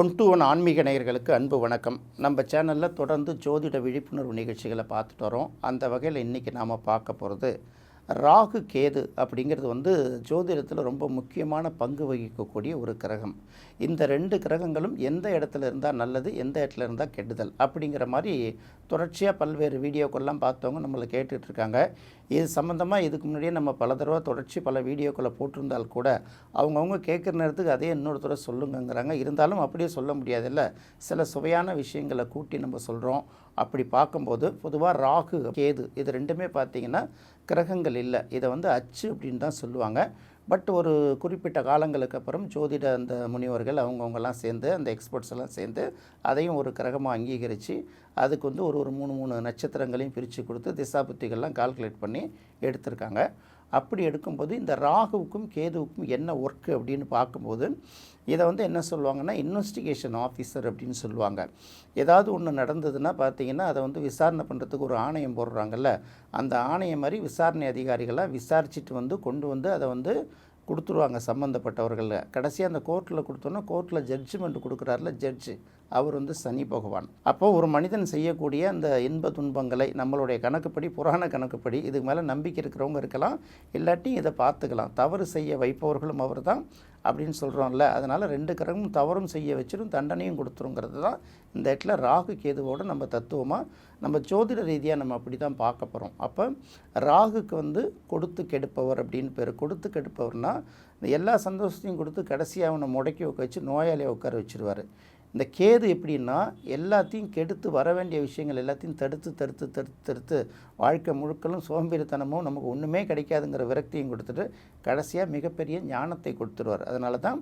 One to one ஆன்மீக நேயர்களுக்கு அன்பு வணக்கம். நம்ம சேனலில் தொடர்ந்து ஜோதிட விழிப்புணர்வு நிகழ்ச்சிகளை பார்த்துட்டு வரோம். அந்த வகையில் இன்றைக்கி நாம் பார்க்க போகிறது ராகு கேது அப்படிங்கிறது வந்து ஜோதிடத்தில் ரொம்ப முக்கியமான பங்கு வகிக்கக்கூடிய ஒரு கிரகம். இந்த ரெண்டு கிரகங்களும் எந்த இடத்துல இருந்தால் நல்லது எந்த இடத்துல இருந்தால் கெடுதல் அப்படிங்கிற மாதிரி தொடர்ச்சியாக பல்வேறு வீடியோக்கள்லாம் பார்த்தவங்க நம்மளை கேட்டுட்டு இருக்காங்க இது சம்மந்தமாக இதுக்கு முன்னாடியே நம்ம பல தடவை தொடர்ச்சி பல வீடியோக்களை போட்டிருந்தால் கூட அவங்கவுங்க கேட்குற நேரத்துக்கு அதே இன்னொரு தடவை சொல்லுங்கங்கிறாங்க. இருந்தாலும் அப்படியே சொல்ல முடியாதுல்ல. சில சுவையான விஷயங்களை கூட்டி நம்ம சொல்கிறோம் அப்படி பார்க்கும்போது பொதுவாக ராகு கேது இது ரெண்டுமே பார்த்திங்கன்னா கிரகங்கள் இல்லை. இதை வந்து அச்சு அப்படின்னு தான் சொல்லுவாங்க. பட் ஒரு குறிப்பிட்ட காலங்களுக்கு அப்புறம் ஜோதிட அந்த முனிவர்கள் அவங்கவுங்கெல்லாம் சேர்ந்து அந்த எக்ஸ்பர்ட்ஸ் எல்லாம் சேர்ந்து அதையும் ஒரு கிரகமாக அங்கீகரித்து அதுக்கு வந்து ஒரு ஒரு மூணு மூணு நட்சத்திரங்களையும் பிரித்து கொடுத்து திசாபுத்திகள்லாம் கால்குலேட் பண்ணி எடுத்திருக்காங்க. அப்படி எடுக்கும்போது இந்த ராகுவுக்கும் கேதுவுக்கும் என்ன ஒர்க்கு அப்படின்னு பார்க்கும்போது இதை வந்து என்ன சொல்லுவாங்கன்னா இன்வெஸ்டிகேஷன் ஆஃபீஸர் அப்படின்னு சொல்லுவாங்க. ஏதாவது ஒன்று நடந்ததுன்னா பார்த்தீங்கன்னா அதை வந்து விசாரணை பண்ணுறதுக்கு ஒரு ஆணையம் போடுறாங்கல்ல. அந்த ஆணையம் மாதிரி விசாரணை அதிகாரிகளாக விசாரிச்சுட்டு வந்து கொண்டு வந்து அதை வந்து கொடுத்துருவாங்க சம்மந்தப்பட்டவர்கள் கடைசியாக அந்த கோர்ட்டில் கொடுத்தோன்னா கோர்ட்டில் ஜட்ஜ்மெண்ட் கொடுக்குறாருல ஜட்ஜு அவர் வந்து சனி பகவான். அப்போ ஒரு மனிதன் செய்யக்கூடிய அந்த இன்ப துன்பங்களை நம்மளுடைய கணக்குப்படி புராண கணக்குப்படி இதுக்கு மேலே நம்பிக்கை இருக்கிறவங்க இருக்கலாம் இல்லாட்டி இதை பார்த்துக்கலாம். தவறு செய்ய வைப்பவர்களும் அவர் தான் அப்படின்னு சொல்கிறோம்ல அதனால் ரெண்டு கிரகமும் தவறும் செய்ய வச்சிடும் தண்டனையும் கொடுத்துருங்கிறது தான் இந்த இடத்துல ராகு கேதுவோட நம்ம தத்துவமாக நம்ம ஜோதிட ரீதியாக நம்ம அப்படி தான் பார்க்க போகிறோம் அப்போ ராகுக்கு வந்து கொடுத்து கெடுப்பவர் அப்படின்னு பேர். கொடுத்து கெடுப்பவர்னா எல்லா சந்தோஷத்தையும் கொடுத்து கடைசியாக அவனை முடக்கி உட்க வச்சு நோயாளியை உட்கார வச்சிருவார். இந்த கேது எப்படின்னா எல்லாத்தையும் கெடுத்து வர வேண்டிய விஷயங்கள் எல்லாத்தையும் தடுத்து தடுத்து தடுத்து தடுத்து வாழ்க்கை முழுக்களும் சோம்பேறித்தனமும் நமக்கு ஒன்றுமே கிடைக்காதுங்கிற விரக்தியும் கொடுத்துட்டு கடைசியாக மிகப்பெரிய ஞானத்தை கொடுத்துருவார். அதனால தான்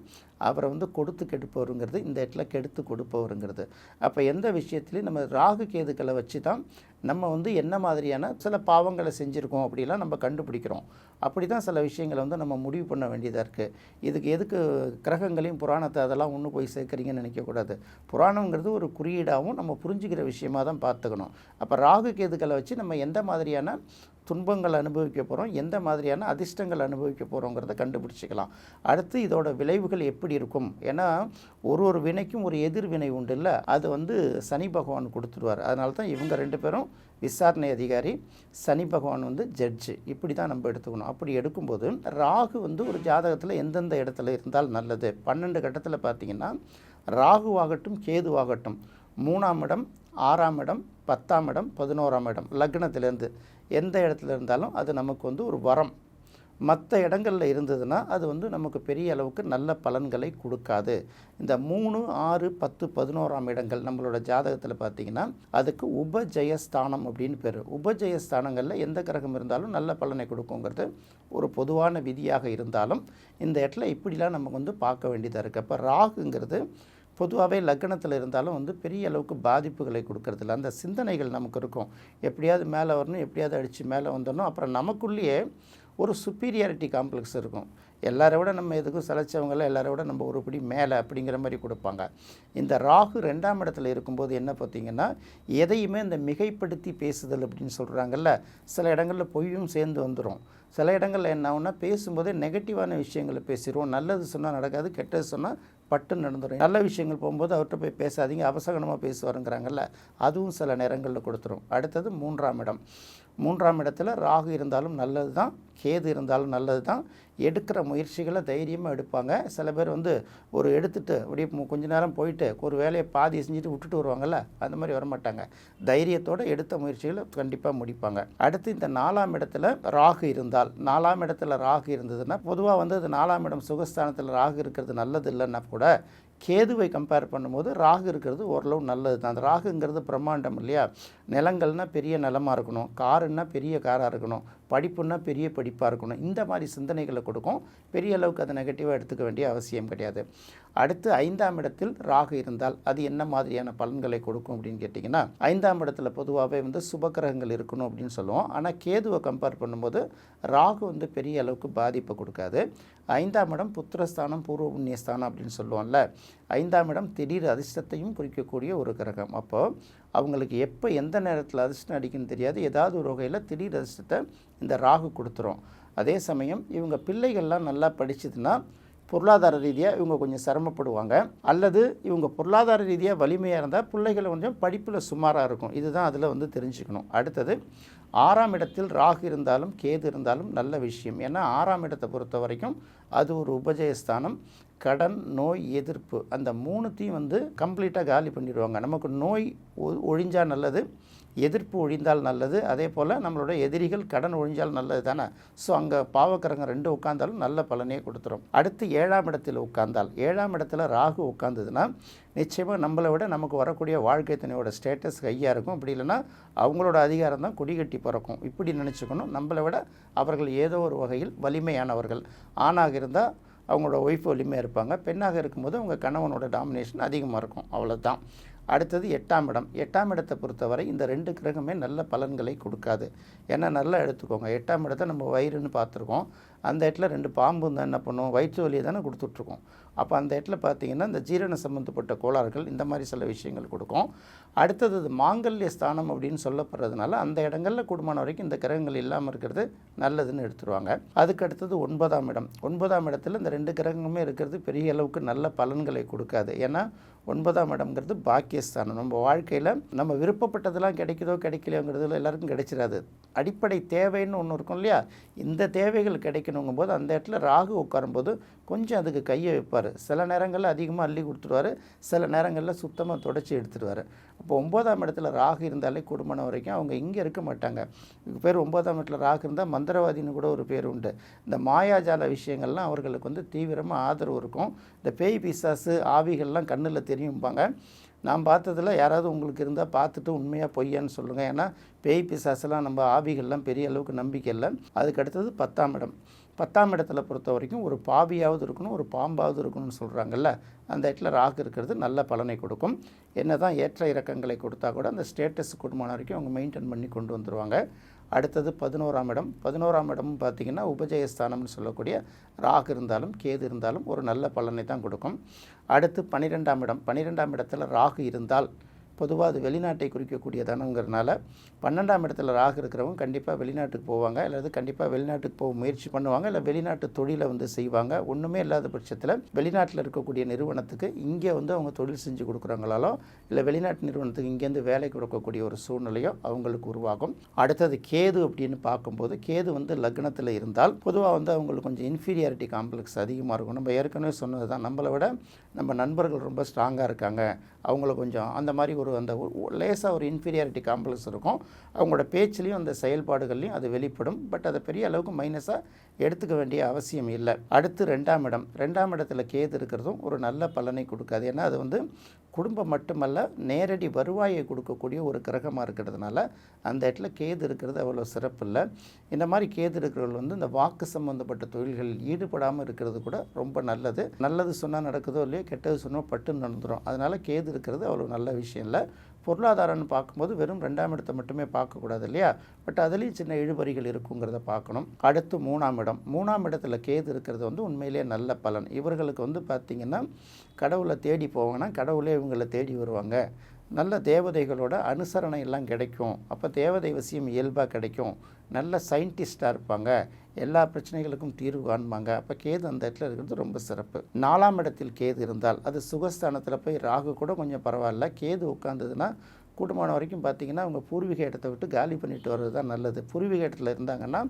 அவரை வந்து கொடுத்து கெடுப்பவருங்கிறது இந்த இடத்துல கெடுத்து கொடுப்பவருங்கிறது. அப்போ எந்த விஷயத்துலையும் நம்ம ராகு கேதுக்களை வச்சு தான் நம்ம வந்து என்ன மாதிரியான சில பாவங்களை செஞ்சுருக்கோம் அப்படிலாம் நம்ம கண்டுபிடிக்கிறோம். அப்படி தான் சில விஷயங்களை வந்து நம்ம முடிவு பண்ண வேண்டியதாக இருக்குது இதுக்கு எதுக்கு கிரகங்களையும் புராணத்தை அதெல்லாம் ஒன்று போய் சேர்க்குறீங்கன்னு நினைக்கக்கூடாது. புராணங்கிறது ஒரு குறியீடாகவும் நம்ம புரிஞ்சுக்கிற விஷயமாக தான் பார்த்துக்கணும். அப்போ ராகு கேதுக்களை வச்சு நம்ம எந்த மாதிரியான துன்பங்கள் அனுபவிக்க போகிறோம் எந்த மாதிரியான அதிர்ஷ்டங்கள் அனுபவிக்க போகிறோங்கிறத கண்டுபிடிச்சிக்கலாம். அடுத்து இதோட விளைவுகள் எப்படி இருக்கும்? ஏன்னா ஒரு ஒரு வினைக்கும் ஒரு எதிர்வினை உண்டு இல்லை. அது வந்து சனி பகவான் கொடுத்துருவார். அதனால தான் இவங்க ரெண்டு பேரும் விசாரணை அதிகாரி சனி பகவான் வந்து ஜட்ஜு இப்படி தான் நம்ம எடுத்துக்கணும். அப்படி எடுக்கும்போது ராகு வந்து ஒரு ஜாதகத்தில் எந்தெந்த இடத்துல இருந்தால் நல்லது? பன்னெண்டு கட்டத்தில் பார்த்தீங்கன்னா ராகுவாகட்டும் கேதுவாகட்டும். மூணாம் இடம் ஆறாம் இடம் பத்தாம் இடம் பதினோராம் இடம் லக்னத்திலேருந்து. எந்த இடத்துல இருந்தாலும் அது நமக்கு வந்து ஒரு வரம். மற்ற இடங்களில் இருந்ததுன்னா அது வந்து நமக்கு பெரிய அளவுக்கு நல்ல பலன்களை கொடுக்காது. இந்த மூணு ஆறு பத்து பதினோராம் இடங்கள் நம்மளோட ஜாதகத்தில் பார்த்திங்கன்னா அதுக்கு உபஜயஸ்தானம் அப்படின்னு பேர். உபஜயஸ்தானங்களில் எந்த கிரகம் இருந்தாலும் நல்ல பலனை கொடுக்குங்கிறது ஒரு பொதுவான விதியாக இருந்தாலும் இந்த இடத்துல இப்படிலாம் நம்ம வந்து பார்க்க வேண்டியதாக இருக்குது அப்போ ராகுங்கிறது பொதுவாகவே லக்னத்தில் இருந்தாலும் வந்து பெரிய அளவுக்கு பாதிப்புகளை கொடுக்கறதில்ல. அந்த சிந்தனைகள் நமக்கு இருக்கும். எப்படியாவது மேலே வரணும் எப்படியாவது அடித்து மேலே வந்துடணும். அப்புறம் நமக்குள்ளேயே ஒரு சுப்பீரியாரிட்டி காம்ப்ளெக்ஸ் இருக்கும். எல்லாரை விட நம்ம எதுக்கும் சிலைச்சவங்களாம் எல்லாரை விட நம்ம ஒரு படி மேலே அப்படிங்கிற மாதிரி கொடுப்பாங்க. இந்த ராகு ரெண்டாம் இடத்துல இருக்கும்போது என்ன பார்த்தீங்கன்னா எதையுமே இந்த மிகைப்படுத்தி பேசுதல் அப்படின்னு சொல்கிறாங்கல்ல சில இடங்களில் பொய்யும் சேர்ந்து வந்துடும் சில இடங்களில் என்ன ஆகுனா பேசும்போதே நெகட்டிவான விஷயங்களை பேசிடுவோம். நல்லது சொன்னால் நடக்காது கெட்டது சொன்னால் பட்டு நடந்துடும் நல்ல விஷயங்கள் போகும்போது அவர்கிட்ட போய் பேசாதீங்க அவசகனமாக பேசுவாருங்கிறாங்கல்ல அதுவும் சில நேரங்களில் கொடுத்துரும். அடுத்தது மூன்றாம் இடம். மூன்றாம் இடத்துல ராகு இருந்தாலும் நல்லது தான் கேது இருந்தாலும் நல்லது தான் எடுக்கிற முயற்சிகளை தைரியமாக எடுப்பாங்க. சில பேர் வந்து ஒரு எடுத்துட்டு அப்படியே கொஞ்ச நேரம் போயிட்டு ஒரு வேலையை பாதி செஞ்சுட்டு விட்டுட்டு வருவாங்கல்ல அந்த மாதிரி வரமாட்டாங்க. தைரியத்தோடு எடுத்த முயற்சிகளை கண்டிப்பாக முடிப்பாங்க. அடுத்து இந்த நாலாம் இடத்துல ராகு இருந்தால் நாலாம் இடத்துல ராகு இருந்ததுன்னா பொதுவாக வந்து அது நாலாம் இடம் சுகஸ்தானத்தில் ராகு இருக்கிறது நல்லது இல்லைன்னா கூட கேதுவை கம்பேர் பண்ணும்போது ராகு இருக்கிறது ஓரளவு நல்லது தான் அந்த ராகுங்கிறது பிரம்மாண்டம் இல்லையா? நிலங்கள்னால் பெரிய நிலமாக இருக்கணும். காருன்னா பெரிய காராக இருக்கணும். படிப்புன்னா பெரிய படிப்பாக இருக்கணும். இந்த மாதிரி சிந்தனைகளை கொடுக்கும். பெரிய அளவுக்கு அதை நெகட்டிவாக எடுத்துக்க வேண்டிய அவசியம் கிடையாது. அடுத்து ஐந்தாம் இடத்தில் ராகு இருந்தால் அது என்ன மாதிரியான பலன்களை கொடுக்கும் அப்படின்னு கேட்டிங்கன்னா ஐந்தாம் இடத்துல பொதுவாகவே வந்து சுபக்கிரகங்கள் இருக்கணும் அப்படின்னு சொல்லுவோம். ஆனால் கேதுவை கம்பேர் பண்ணும்போது ராகு வந்து பெரிய அளவுக்கு பாதிப்பை கொடுக்காது. ஐந்தாம் இடம் புத்திரஸ்தானம் பூர்வ புண்ணியஸ்தானம் அப்படின்னு சொல்லுவோம்ல. ஐந்தாம் இடம் திடீர் அதிர்ஷ்டத்தையும் குறிக்கக்கூடிய ஒரு கிரகம். அப்போது அவங்களுக்கு எப்போ எந்த நேரத்தில் அதிர்ஷ்டம் அடிக்குன்னு தெரியாது. ஏதாவது ஒரு வகையில் திடீர் அதிர்ஷ்டத்தை இந்த ராகு கொடுத்துரும். அதே சமயம் இவங்க பிள்ளைகள்லாம் நல்லா படிச்சதுன்னா பொருளாதார ரீதியாக இவங்க கொஞ்சம் சிரமப்படுவாங்க. அல்லது இவங்க பொருளாதார ரீதியாக வலிமையாக இருந்தால் பிள்ளைகள் கொஞ்சம் படிப்பில் சுமாராக இருக்கும். இதுதான் அதில் வந்து தெரிஞ்சுக்கணும். அடுத்தது ஆறாம் இடத்தில் ராகு இருந்தாலும் கேது இருந்தாலும் நல்ல விஷயம். ஏன்னா ஆறாம் இடத்தை பொறுத்த வரைக்கும் அது ஒரு உபஜயஸ்தானம். கடன் நோய் எதிர்ப்பு அந்த மூணுத்தையும் வந்து கம்ப்ளீட்டாக காலி பண்ணிடுவாங்க. நமக்கு நோய் ஒ- நல்லது எதிர்ப்பு ஒழிந்தால் நல்லது அதே போல் நம்மளோட எதிரிகள் கடன் ஒழிஞ்சால் நல்லது தானே? ஸோ அங்கே பாவக்கரங்க ரெண்டு உட்காந்தாலும் நல்ல பலனே கொடுத்துரும். அடுத்து ஏழாம் இடத்தில் உட்காந்தால் ஏழாம் இடத்துல ராகு உட்காந்ததுன்னா நிச்சயமாக நம்மளை விட நமக்கு வரக்கூடிய வாழ்க்கை துணையோட ஸ்டேட்டஸ் கையாக இருக்கும். அப்படி இல்லைன்னா அவங்களோட அதிகாரம் தான் குடிகட்டி பிறக்கும். இப்படி நினச்சிக்கணும். நம்மளை விட அவர்கள் ஏதோ ஒரு வகையில் வலிமையானவர்கள். ஆணாக இருந்தால் அவங்களோட ஒய்ஃப் வலிமையாக இருப்பாங்க. பெண்ணாக இருக்கும்போது அவங்க கணவனோட டாமினேஷன் அதிகமாக இருக்கும். அவ்வளோதான் அடுத்தது எட்டாம் இடம். எட்டாம் இடத்தை பொறுத்தவரை இந்த ரெண்டு கிரகமே நல்ல பலன்களை கொடுக்காது. ஏன்னா நல்லா எடுத்துக்கோங்க. எட்டாம் இடத்தை நம்ம வயிறுன்னு பார்த்துருக்கோம். அந்த இடத்துல ரெண்டு பாம்பு தான் என்ன பண்ணும் வயிற்று வலியை தானே கொடுத்துட்ருக்கோம். அப்போ அந்த இடத்துல பார்த்தீங்கன்னா இந்த ஜீரண சம்மந்தப்பட்ட கோளாறுகள் இந்த மாதிரி சில விஷயங்கள் கொடுக்கும். அடுத்தது மாங்கல்ய ஸ்தானம் அப்படின்னு சொல்லப்படுறதுனால அந்த இடங்களில் கூடுமான வரைக்கும் இந்த கிரகங்கள் இல்லாமல் இருக்கிறது நல்லதுன்னு எடுத்துருவாங்க. அதுக்கு அடுத்தது ஒன்பதாம் இடம். ஒன்பதாம் இடத்துல இந்த ரெண்டு கிரகங்களுமே இருக்கிறது பெரிய அளவுக்கு நல்ல பலன்களை கொடுக்காது. ஏன்னா ஒன்பதாம் இடம்ங்கிறது பாக்கியஸ்தானம். நம்ம வாழ்க்கையில் நம்ம விருப்பப்பட்டதெல்லாம் கிடைக்குதோ கிடைக்கலையோங்கிறதுல எல்லாருக்கும் கிடைச்சிடாது அடிப்படை தேவைன்னு ஒன்று இருக்கும் இல்லையா? இந்த தேவைகள் கிடைக்கணும். கிடைக்கணுங்கும் போது அந்த இடத்துல ராகு உட்காரும்போது கொஞ்சம் அதுக்கு கையை வைப்பார். சில நேரங்களில் அதிகமாக அள்ளி கொடுத்துருவாரு. சில நேரங்களில் சுத்தமாக தொடச்சி எடுத்துடுவார் அப்போ ஒன்பதாம் இடத்துல ராகு இருந்தாலே குடும்பம் வரைக்கும் அவங்க இங்கே இருக்க மாட்டாங்க. இதுக்கு பேர் ஒன்பதாம் இடத்துல ராகு இருந்தால் மந்திரவாதின்னு கூட ஒரு பேர் உண்டு. இந்த மாயாஜால விஷயங்கள்லாம் அவர்களுக்கு வந்து தீவிரமாக ஆதரவு இருக்கும். இந்த பேய் பிசாசு ஆவிகள்லாம் கண்ணில் தெரியும்பாங்க. நான் பார்த்ததுல யாராவது உங்களுக்கு இருந்தால் பார்த்துட்டு உண்மையாக பொய்யான்னு சொல்லுங்கள் ஏன்னா பேய் பிசாசெல்லாம் நம்ம ஆவிகள்லாம் பெரிய அளவுக்கு நம்பிக்கை இல்லை. அதுக்கு அடுத்தது பத்தாம் இடம். பத்தாம் இடத்துல பொறுத்த வரைக்கும் ஒரு பாவியாவது இருக்கணும் ஒரு பாம்பாவது இருக்கணும்னு சொல்கிறாங்கல்ல அந்த இடத்துல ராகு இருக்கிறது நல்ல பலனை கொடுக்கும். என்ன தான் ஏற்ற இறக்கங்களை கொடுத்தா கூட அந்த ஸ்டேட்டஸ் குடும்பம் வரைக்கும் அவங்க மெயின்டைன் பண்ணி கொண்டு வந்துருவாங்க. அடுத்தது பதினோராம் இடம். பதினோராம் இடம்னு பார்த்தீங்கன்னா உபஜயஸ்தானம்னு சொல்லக்கூடிய ராகு இருந்தாலும் கேது இருந்தாலும் ஒரு நல்ல பலனை தான் கொடுக்கும். அடுத்து பன்னிரெண்டாம் இடம். பன்னிரெண்டாம் இடத்துல ராகு இருந்தால் பொதுவாக அது வெளிநாட்டை குறிக்கக்கூடியதானுங்கிறனால பன்னெண்டாம் இடத்துல ராகு இருக்கிறவங்க கண்டிப்பாக வெளிநாட்டுக்கு போவாங்க. அல்லது கண்டிப்பாக வெளிநாட்டுக்கு போக முயற்சி பண்ணுவாங்க. இல்லை வெளிநாட்டு தொழிலை வந்து செய்வாங்க. ஒன்றுமே இல்லாத பட்சத்தில் வெளிநாட்டில் இருக்கக்கூடிய நிறுவனத்துக்கு இங்கே வந்து அவங்க தொழில் செஞ்சு கொடுக்குறாங்களாலோ இல்லை வெளிநாட்டு நிறுவனத்துக்கு இங்கேருந்து வேலை கொடுக்கக்கூடிய ஒரு சூழ்நிலையோ அவங்களுக்கு உருவாகும். அடுத்தது கேது அப்படின்னு பார்க்கும்போது கேது வந்து லக்னத்தில் இருந்தால் பொதுவாக வந்து அவங்களுக்கு கொஞ்சம் இன்ஃபீரியாரிட்டி காம்ப்ளெக்ஸ் அதிகமாக இருக்கும். நம்ம ஏற்கனவே சொன்னது தான் நம்மளை விட நம்ம நண்பர்கள் ரொம்ப ஸ்ட்ராங்காக இருக்காங்க. அவங்கள கொஞ்சம் அந்த மாதிரி ஒரு அந்த லேசாக ஒரு இன்ஃபீரியாரிட்டி காம்ப்ளெக்ஸ் இருக்கும். அவங்களோட பேச்சுலேயும் அந்த செயல்பாடுகள்லையும் அது வெளிப்படும். பட் அதை பெரிய அளவுக்கு மைனஸாக எடுத்துக்க வேண்டிய அவசியம் இல்லை. அடுத்து ரெண்டாம் இடம். ரெண்டாம் இடத்துல கேது இருக்கிறதும் ஒரு நல்ல பலனை கொடுக்காது. ஏன்னா அது வந்து குடும்பம் மட்டுமல்ல நேரடி வருவாயை கொடுக்கக்கூடிய ஒரு கிரகமாக இருக்கிறதுனால அந்த இடத்துல கேது இருக்கிறது அவ்வளோ சிறப்பு இல்லை. இந்த மாதிரி கேது இருக்கிறவர்கள் வந்து இந்த வாக்கு சம்மந்தப்பட்ட தொழில்களில் ஈடுபடாமல் இருக்கிறது கூட ரொம்ப நல்லது. நல்லது சொன்னால் நடக்குதோ இல்லையோ கெட்டது சொன்னால் பட்டு நடந்துடும் அதனால் கேது இருக்கிறது அவ்வளோ நல்ல விஷயம் இல்லை. பொருளாதாரம்னு பார்க்கும்போது வெறும் ரெண்டாம் இடத்தை மட்டுமே பார்க்கக்கூடாது இல்லையா பட் அதுலேயும் சின்ன இழுபறிகள் இருக்குங்கிறத பார்க்கணும். அடுத்து மூணாம் இடம். மூணாம் இடத்துல கேது இருக்கிறது வந்து உண்மையிலேயே நல்ல பலன். இவர்களுக்கு வந்து பார்த்திங்கன்னா கடவுளை தேடி போவாங்கன்னா கடவுளே இவங்களை தேடி வருவாங்க. நல்ல தேவதைகளோட அனுசரணை எல்லாம் கிடைக்கும். அப்போ தேவதை வசியம் இயல்பாக கிடைக்கும். நல்ல சயின்டிஸ்டாக இருப்பாங்க. எல்லா பிரச்சனைகளுக்கும் தீர்வு காண்பாங்க. அப்போ கேது அந்த இடத்துல இருக்கிறது ரொம்ப சிறப்பு. நாலாம் இடத்தில் கேது இருந்தால் அது சுகஸ்தானத்தில் போய் ராகு கூட கொஞ்சம் பரவாயில்ல. கேது உட்காந்ததுன்னா கூட்டமான வரைக்கும் பார்த்தீங்கன்னா அவங்க பூர்வீக இடத்தை விட்டு காலி பண்ணிட்டு வர்றது தான் நல்லது. பூர்வீக இடத்துல இருந்தாங்கன்னா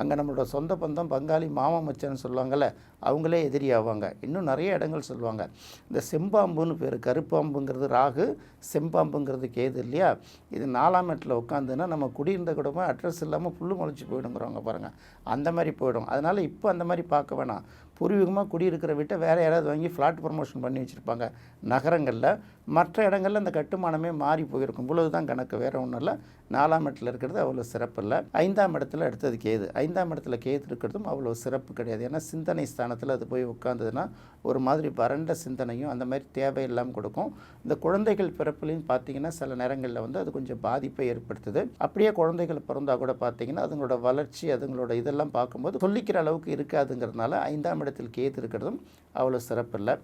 அங்கே நம்மளோட சொந்த பந்தம் பங்காளி மாமா மச்சன் சொல்லுவாங்கள்ல அவங்களே எதிரி ஆவாங்க. இன்னும் நிறைய இடங்கள் சொல்லுவாங்க. இந்த செம்பாம்புன்னு பேர் கருப்பாம்புங்கிறது ராகு செம்பாம்புங்கிறது கேது இல்லையா? இது நாலாம் இடத்துல உட்காந்துன்னா நம்ம குடியிருந்த குடும்பம் அட்ரஸ் இல்லாமல் புல்லு முளைச்சி போயிடுங்கிறவங்க பாருங்கள் அந்த மாதிரி போயிடும். அதனால் இப்போ அந்த மாதிரி பார்க்க வேணாம். பூர்வீகமாக குடியிருக்கிற வீட்டை வேறு யாராவது வாங்கி ஃப்ளாட் ப்ரொமோஷன் பண்ணி வச்சுருப்பாங்க. நகரங்களில் மற்ற இடங்களில் அந்த கட்டுமானமே மாறி போயிருக்கும். இவ்வளவு தான் கணக்கு வேறு ஒன்றும் இல்லை. நாலாம் இடத்துல இருக்கிறது அவ்வளோ சிறப்பு இல்லை. ஐந்தாம் இடத்துல அடுத்தது கேது. ஐந்தாம் இடத்துல கேது இருக்கிறதும் அவ்வளோ சிறப்பு கிடையாது. ஏன்னா சிந்தனை ஸ்தானத்தில் அது போய் உட்காந்ததுன்னா ஒரு மாதிரி வறண்ட சிந்தனையும் அந்த மாதிரி தேவையில்லாமல் கொடுக்கும். இந்த குழந்தைகள் பிறப்புலையும் பார்த்தீங்கன்னா சில நேரங்களில் வந்து அது கொஞ்சம் பாதிப்பை ஏற்படுத்துது. அப்படியே குழந்தைகள் பிறந்தால் கூட பார்த்தீங்கன்னா அதுங்களோட வளர்ச்சி அதுங்களோட இதெல்லாம் பார்க்கும்போது சொல்லிக்கிற அளவுக்கு இருக்காதுங்கிறதுனால ஐந்தாம் இடத்தில் கேது இருக்கிறதும் அவ்வளோ சிறப்பு இல்லை.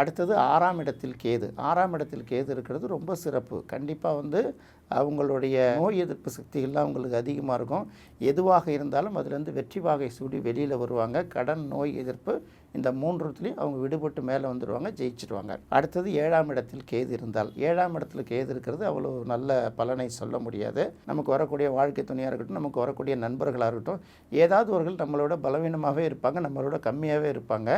அடுத்தது ஆறாம் இடத்தில் கேது. ஆறாம் இடத்தில் கேது இருக்கிறது ரொம்ப சிறப்பு. கண்டிப்பாக வந்து அவங்களுடைய நோய் எதிர்ப்பு சக்திகள்லாம் அவங்களுக்கு அதிகமாக இருக்கும். எதுவாக இருந்தாலும் அதுலேருந்து வெற்றி வாகை சூடி வெளியில் வருவாங்க. கடன் நோய் எதிர்ப்பு இந்த மூன்றுத்துலேயும் அவங்க விடுபட்டு மேலே வந்துடுவாங்க ஜெயிச்சிடுவாங்க அடுத்தது ஏழாம் இடத்தில் கேது இருந்தால். ஏழாம் இடத்துல கேது இருக்கிறது அவ்வளோ நல்ல பலனை சொல்ல முடியாது. நமக்கு வரக்கூடிய வாழ்க்கை துணையாக இருக்கட்டும் நமக்கு வரக்கூடிய நண்பர்களாக இருக்கட்டும் ஏதாவது ஒருகள் நம்மளோட பலவீனமாகவே இருப்பாங்க நம்மளோட கம்மியாகவே இருப்பாங்க.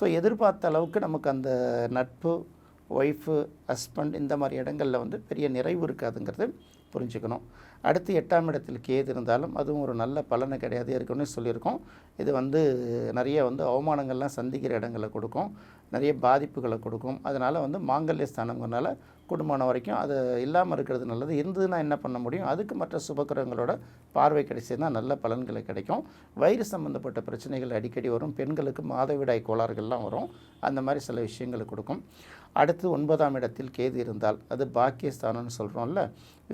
ஸோ எதிர்பார்த்த அளவுக்கு நமக்கு அந்த நட்பு ஒய்ஃபு ஹஸ்பண்ட் இந்த மாதிரி இடங்களில் வந்து பெரிய நிறைவு இருக்காதுங்கிறது புரிஞ்சுக்கணும். அடுத்து எட்டாம் இடத்தில் கேது இருந்தாலும் அதுவும் ஒரு நல்ல பலனை கிடையாது. இருக்குன்னு சொல்லியிருக்கோம். இது வந்து நிறைய வந்து அவமானங்கள்லாம் சந்திக்கிற இடங்களை கொடுக்கும். நிறைய பாதிப்புகளை கொடுக்கும். அதனால் வந்து மாங்கல்ய ஸ்தானங்கிறனால குடும்பம் வரைக்கும் அது இல்லாமல் இருக்கிறது நல்லது. இருந்ததுன்னா என்ன பண்ண முடியும்? அதுக்கு மற்ற சுபக்கிரகங்களோட பார்வை கிடைச்சதுன்னா நல்ல பலன்களை கிடைக்கும். வயிறு சம்மந்தப்பட்ட பிரச்சனைகள் அடிக்கடி வரும். பெண்களுக்கு மாதவிடாய் கோளாறுகள்லாம் வரும். அந்த மாதிரி சில விஷயங்களை கொடுக்கும். அடுத்து ஒன்பதாம் இடத்தில் கேது இருந்தால் அது பாக்கியஸ்தானம்னு சொல்கிறோம்ல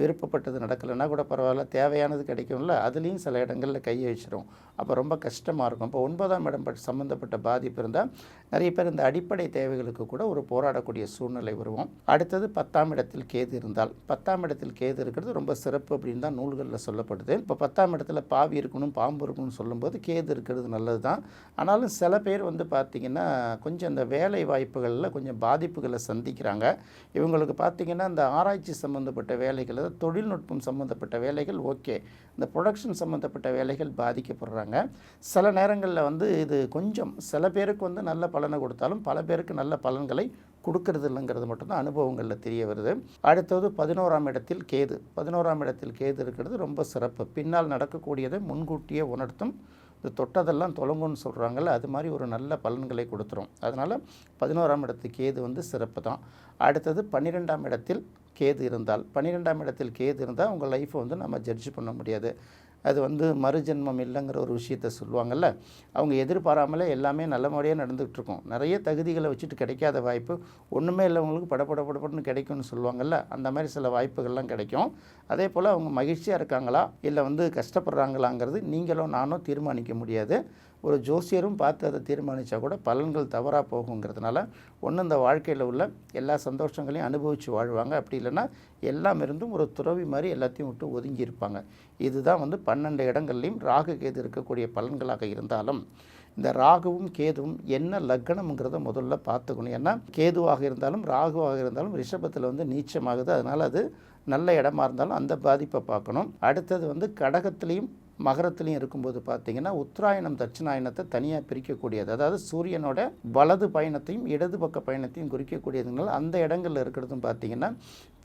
விருப்பப்பட்டது நடக்கலைன்னா கூட பரவாயில்ல. தேவையானது கிடைக்கும்ல. அதுலேயும் சில இடங்களில் கையை வச்சிடும் அப்போ ரொம்ப கஷ்டமாக இருக்கும். இப்போ ஒன்பதாம் இடம் சம்மந்தப்பட்ட பாதிப்பு இருந்தால் நிறைய பேர் இந்த அடிப்படை தேவைகளுக்கு கூட ஒரு போராடக்கூடிய சூழ்நிலை வருவோம். அடுத்தது பத்தாம் இடத்தில் கேது இருந்தால். பத்தாம் இடத்தில் கேது இருக்கிறது ரொம்ப சிறப்பு அப்படின்னு தான் நூல்களில் சொல்லப்படுது. இப்போ பத்தாம் இடத்துல பாவி இருக்கணும் பாம்பு இருக்கணும்னு சொல்லும்போது கேது இருக்கிறது நல்லது தான். ஆனாலும் சில பேர் வந்து பார்த்திங்கன்னா கொஞ்சம் இந்த வேலை வாய்ப்புகளில் கொஞ்சம் பாதிப்புகளை சந்திக்கிறாங்க. இவங்களுக்கு பார்த்திங்கன்னா இந்த ஆராய்ச்சி சம்மந்தப்பட்ட வேலைகள் அதாவது தொழில்நுட்பம் சம்மந்தப்பட்ட வேலைகள் ஓகே. இந்த ப்ரொடக்ஷன் சம்மந்தப்பட்ட வேலைகள் பாதிக்கப்படுறாங்க. சில நேரங்களில் வந்து இது கொஞ்சம் சில பேருக்கு வந்து நல்ல பலனை கொடுத்தாலும் பல பேருக்கு நல்ல பலன்களை கொடுக்கறது இல்லைங்கிறது மட்டும்தான் அனுபவங்களில் தெரிய வருது. அடுத்தது பதினோராம் இடத்தில் கேது. பதினோராம் இடத்தில் கேது இருக்கிறது ரொம்ப சிறப்பு. பின்னால் நடக்கக்கூடியதை முன்கூட்டியே உணர்த்தும். இது தொட்டதெல்லாம் தொலங்கும்னு சொல்கிறாங்கல்ல அது மாதிரி ஒரு நல்ல பலன்களை கொடுத்துரும். அதனால் பதினோராம் இடத்து கேது வந்து சிறப்பு தான். அடுத்தது பன்னிரெண்டாம் இடத்தில் கேது இருந்தால். பன்னிரெண்டாம் இடத்தில் கேது இருந்தால் உங்கள் லைஃப்பை வந்து நம்ம ஜட்ஜ் பண்ண முடியாது. அது வந்து மறுஜென்மம் இல்லைங்கிற ஒரு விஷயத்த சொல்லுவாங்கள்ல அவங்க எதிர்பாராமலே எல்லாமே நல்ல முறையாக நடந்துகிட்டு இருக்கும் நிறைய தகுதிகளை வச்சுட்டு கிடைக்காத வாய்ப்பு ஒன்றுமே இல்லைவங்களுக்கு படப்பட படப்படன்னு கிடைக்கும்னு சொல்லுவாங்கள்ல அந்த மாதிரி சில வாய்ப்புகள்லாம் கிடைக்கும். அதே போல் அவங்க மகிழ்ச்சியாக இருக்காங்களா இல்லை வந்து கஷ்டப்படுறாங்களாங்கிறது நீங்களும் நானும் தீர்மானிக்க முடியாது. ஒரு ஜோசியரும் பார்த்து அதை தீர்மானித்தா கூட பலன்கள் தவறாக போகுங்கிறதுனால ஒன்று இந்த வாழ்க்கையில் உள்ள எல்லா சந்தோஷங்களையும் அனுபவித்து வாழ்வாங்க. அப்படி இல்லைன்னா எல்லாம் இருந்தும் ஒரு துறவி மாதிரி எல்லாத்தையும் விட்டு ஒதுங்கி இருப்பாங்க. இதுதான் வந்து பன்னெண்டு இடங்கள்லையும் ராகு கேது இருக்கக்கூடிய பலன்களாக இருந்தாலும் இந்த ராகுவும் கேதுவும் என்ன லக்னம்ங்கிறத முதல்ல பார்த்துக்கணும். ஏன்னா கேதுவாக இருந்தாலும் ராகுவாக இருந்தாலும் ரிஷபத்தில் வந்து நீச்சமாகுது. அதனால் அது நல்ல இடமா இருந்தாலும் அந்த பாதிப்பை பார்க்கணும். அடுத்தது வந்து கடகத்துலேயும் மகரத்துலேயும் இருக்கும்போது பார்த்தீங்கன்னா உத்தராயணம் தட்சிணாயனத்தை தனியாக பிரிக்கக்கூடியது. அதாவது சூரியனோட வலது பயணத்தையும் இடது பக்க பயணத்தையும் குறிக்கக்கூடியதுனால அந்த இடங்களில் இருக்கிறதும் பார்த்தீங்கன்னா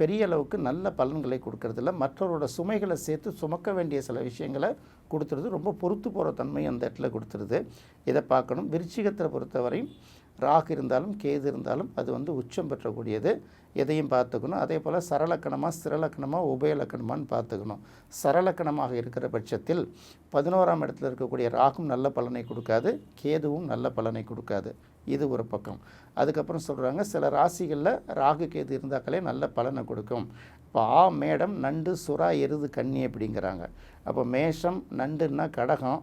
பெரிய அளவுக்கு நல்ல பலன்களை கொடுக்கறதில்ல. மற்றவரோட சுமைகளை சேர்த்து சுமக்க வேண்டிய சில விஷயங்களை கொடுத்துருது. ரொம்ப பொறுத்து போகிற தன்மை அந்த இடத்துல கொடுத்துருது. இதை பார்க்கணும். விருச்சிகத்தை பொறுத்தவரையும் ராகு இருந்தாலும் கேது இருந்தாலும் அது வந்து உச்சம் பெற்றக்கூடியது. எதையும் பார்த்துக்கணும். அதே போல் சரலக்கணமாக சிரலக்கணமாக உபயலக்கணமான்னு பார்த்துக்கணும். சரலக்கணமாக இருக்கிற பட்சத்தில் பதினோராம் இடத்துல இருக்கக்கூடிய ராகும் நல்ல பலனை கொடுக்காது. கேதுவும் நல்ல பலனை கொடுக்காது. இது ஒரு பக்கம். அதுக்கப்புறம் சொல்கிறாங்க சில ராசிகளில் ராகு கேது இருந்தாக்களே நல்ல பலனை கொடுக்கும். இப்போ ஆ மேடம் நண்டு சுறா எருது கன்னி அப்படிங்கிறாங்க. அப்போ மேஷம் நண்டுன்னா கடகம்.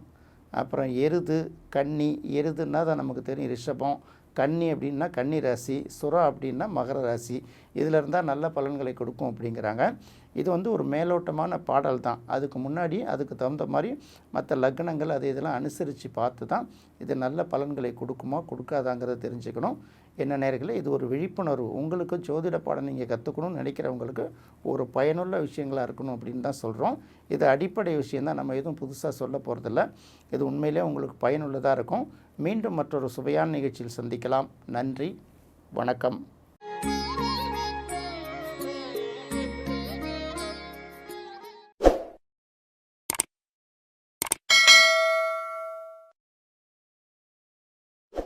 அப்புறம் எருது கன்னி எருதுன்னா தான் நமக்கு தெரியும் ரிஷபம். கன்னி அப்படின்னா கன்னி ராசி சுறா அப்படின்னா மகர ராசி. இதில் இருந்தால் நல்ல பலன்களை கொடுக்கும் அப்படிங்கிறாங்க. இது வந்து ஒரு மேலோட்டமான பாடல் தான். அதுக்கு முன்னாடி அதுக்கு தகுந்த மாதிரி மற்ற லக்னங்கள் அது இதெல்லாம் அனுசரித்து பார்த்து தான் இது நல்ல பலன்களை கொடுக்குமா கொடுக்காதாங்கிறத தெரிஞ்சுக்கணும். என்ன நேர்களை இது ஒரு விழிப்புணர்வு. உங்களுக்கு ஜோதிட பாடம் நீங்கள் கற்றுக்கணும்னு நினைக்கிறவங்களுக்கு ஒரு பயனுள்ள விஷயங்களாக இருக்கணும் அப்படின்னு தான் சொல்கிறோம் இது அடிப்படை விஷயந்தான் நம்ம எதுவும் புதுசாக சொல்ல போகிறதில்ல இது உண்மையிலே உங்களுக்கு பயனுள்ளதாக இருக்கும். மீண்டும் மற்றொரு சுவையான நிகழ்ச்சியில் சந்திக்கலாம். நன்றி. வணக்கம்.